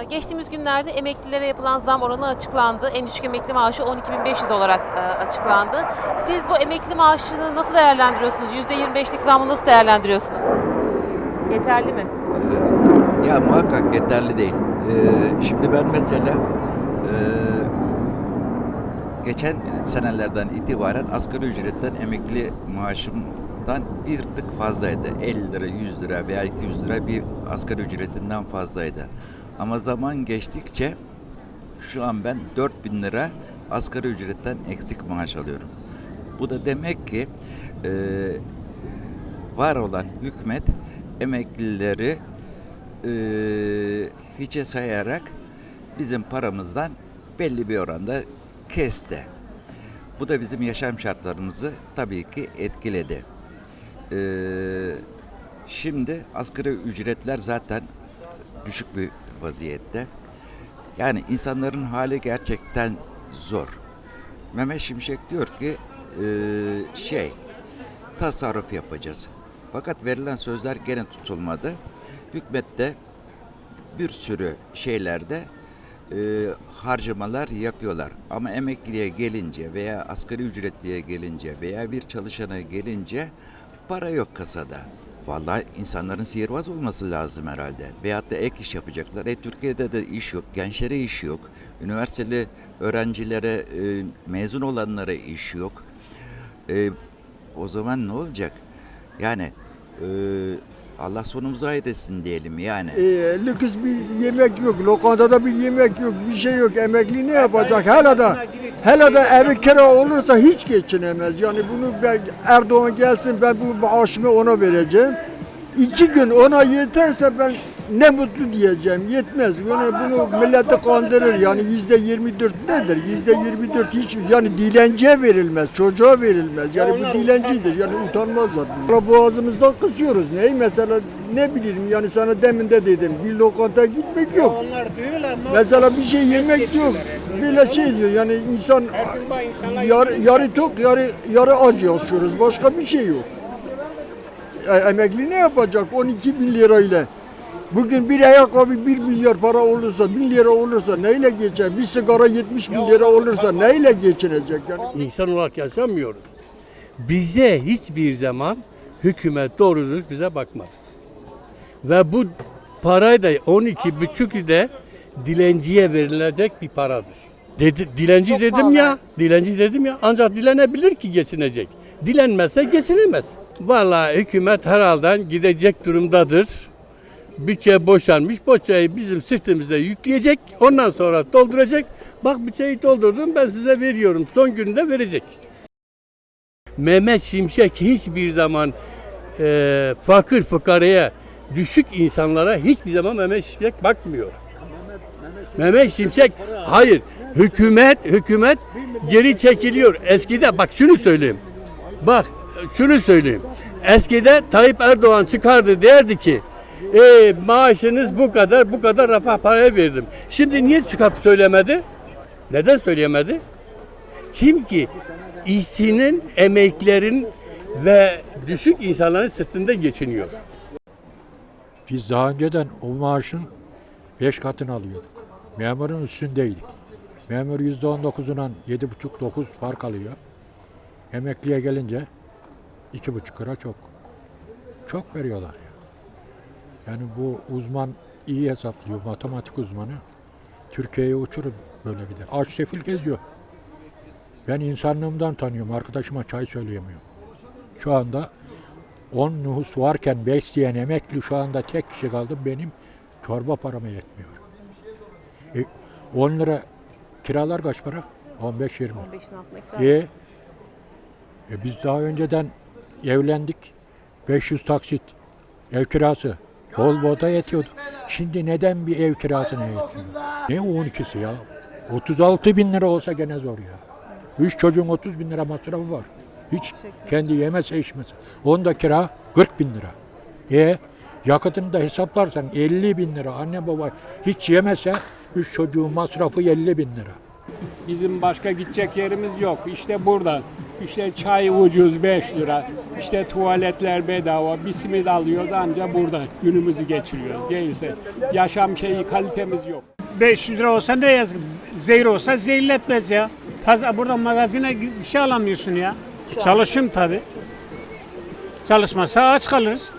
Ee, Geçtiğimiz günlerde emeklilere yapılan zam oranı açıklandı. En düşük emekli maaşı 12.500 olarak e, açıklandı. Siz bu emekli maaşını nasıl değerlendiriyorsunuz? %25'lik zammı nasıl değerlendiriyorsunuz? Yeterli mi? Ya muhakkak yeterli değil. Ee, şimdi ben mesela e, geçen senelerden itibaren asgari ücretten emekli maaşımdan bir tık fazlaydı. 50 lira, 100 lira veya 200 lira bir asgari ücretinden fazlaydı. Ama zaman geçtikçe şu an ben 4000 lira asgari ücretten eksik maaş alıyorum. Bu da demek ki e, var olan hükümet emeklileri e, hiçe sayarak bizim paramızdan belli bir oranda kesti. Bu da bizim yaşam şartlarımızı tabii ki etkiledi. E, şimdi asgari ücretler zaten düşük bir vaziyette. Yani insanların hali gerçekten zor. Mehmet Şimşek diyor ki e, şey tasarruf yapacağız. Fakat verilen sözler gene tutulmadı. Hükümet de bir sürü şeylerde e, harcamalar yapıyorlar. Ama emekliye gelince veya asgari ücretliye gelince veya bir çalışana gelince para yok kasada. Vallahi insanların sihirbaz olması lazım herhalde. Veyahut da ek iş yapacaklar. E Türkiye'de de iş yok, gençlere iş yok. Üniversiteli öğrencilere, e, mezun olanlara iş yok. E, o zaman ne olacak? Yani e, Allah sonumuzu hayretsin diyelim yani. E, lüks bir yemek yok, lokantada bir yemek yok, bir şey yok. Emekli ne yapacak? Hele de, hele de evi kira olursa hiç geçinemez. Yani bunu ben, Erdoğan gelsin ben bu maaşımı ona vereceğim. İki gün ona yeterse ben ne mutlu diyeceğim. Yetmez. Yani bunu millete kandırır. Yani yüzde 24 nedir? Yüzde 24 hiç yani dilenciye verilmez, çocuğa verilmez. Yani bu dilencidir. Yani utanmazlar. Para boğazımızdan kısıyoruz. Neyi mesela ne bileyim yani sana demin de dedim bir lokantaya gitmek yok. Onlar diyorlar Mesela bir şey yemek yok. Böyle şey diyor yani insan yarı, yarı tok yarı, yarı aç yaşıyoruz. Başka bir şey yok. E, emekli ne yapacak 12 bin lirayla? Bugün bir ayakkabı 1 milyar para olursa, 1000 lira olursa neyle geçer? Bir sigara 70 bin lira olursa neyle geçinecek? Yani İnsan olarak yaşamıyoruz. Bize hiçbir zaman hükümet doğru dürüst bize bakmadı. Ve bu parayı da 12 buçuk de dilenciye verilecek bir paradır. Dedi, dilenci Çok dedim pahalı. ya, dilenci dedim ya ancak dilenebilir ki geçinecek. Dilenmezse geçinemez. Vallahi hükümet herhalde gidecek durumdadır. Bütçe boşanmış, bütçeyi bizim sırtımıza yükleyecek, ondan sonra dolduracak. Bak bütçeyi doldurdum ben size veriyorum, son gününde verecek. Mehmet Şimşek hiçbir zaman e, fakir fukaraya, düşük insanlara hiçbir zaman Mehmet Şimşek bakmıyor. Mehmet Şimşek hayır hükümet hükümet geri çekiliyor. Eskide bak şunu söyleyeyim. Bak şunu söyleyeyim. Eskide Tayyip Erdoğan çıkardı derdi ki e, maaşınız bu kadar bu kadar refah paraya verdim. Şimdi niye çıkıp söylemedi? Neden söyleyemedi? Çünkü işçinin, emeklerin ve düşük insanların sırtında geçiniyor. Biz daha önceden o maaşın beş katını alıyorduk. Memurun üstündeydik. Memur yüzde on dokuzundan yedi buçuk dokuz fark alıyor. Emekliye gelince iki buçuk lira çok. Çok veriyorlar. Ya. Yani bu uzman iyi hesaplıyor, matematik uzmanı. Türkiye'yi uçurun böyle bir de. Aç sefil geziyor. Ben insanlığımdan tanıyorum. Arkadaşıma çay söyleyemiyorum. Şu anda 10 nüfus varken besleyen emekli şu anda tek kişi kaldım. Benim çorba parama yetmiyor. E, 10 lira kiralar kaç para? 15-20. 15'in altında kira. E, e biz daha önceden evlendik. 500 taksit ev kirası. Bol boda yetiyordu. Şimdi neden bir ev kirasına yetmiyor? Ne 12'si ya? 36 bin lira olsa gene zor ya. Üç çocuğun 30 bin lira masrafı var. Hiç kendi yemese içmese. Onda kira 40 bin lira. E yakıtını da hesaplarsan 50 bin lira. Anne baba hiç yemese üç çocuğun masrafı 50 bin lira. bizim başka gidecek yerimiz yok. İşte burada. İşte çay ucuz 5 lira. İşte tuvaletler bedava. Bir simit alıyoruz anca burada günümüzü geçiriyoruz. Değilse yaşam şeyi kalitemiz yok. 500 lira olsa ne yazık. Zehir olsa zehirletmez ya. Pazar, burada magazine bir şey alamıyorsun ya. Çalışım tabi. Çalışmasa aç kalırız.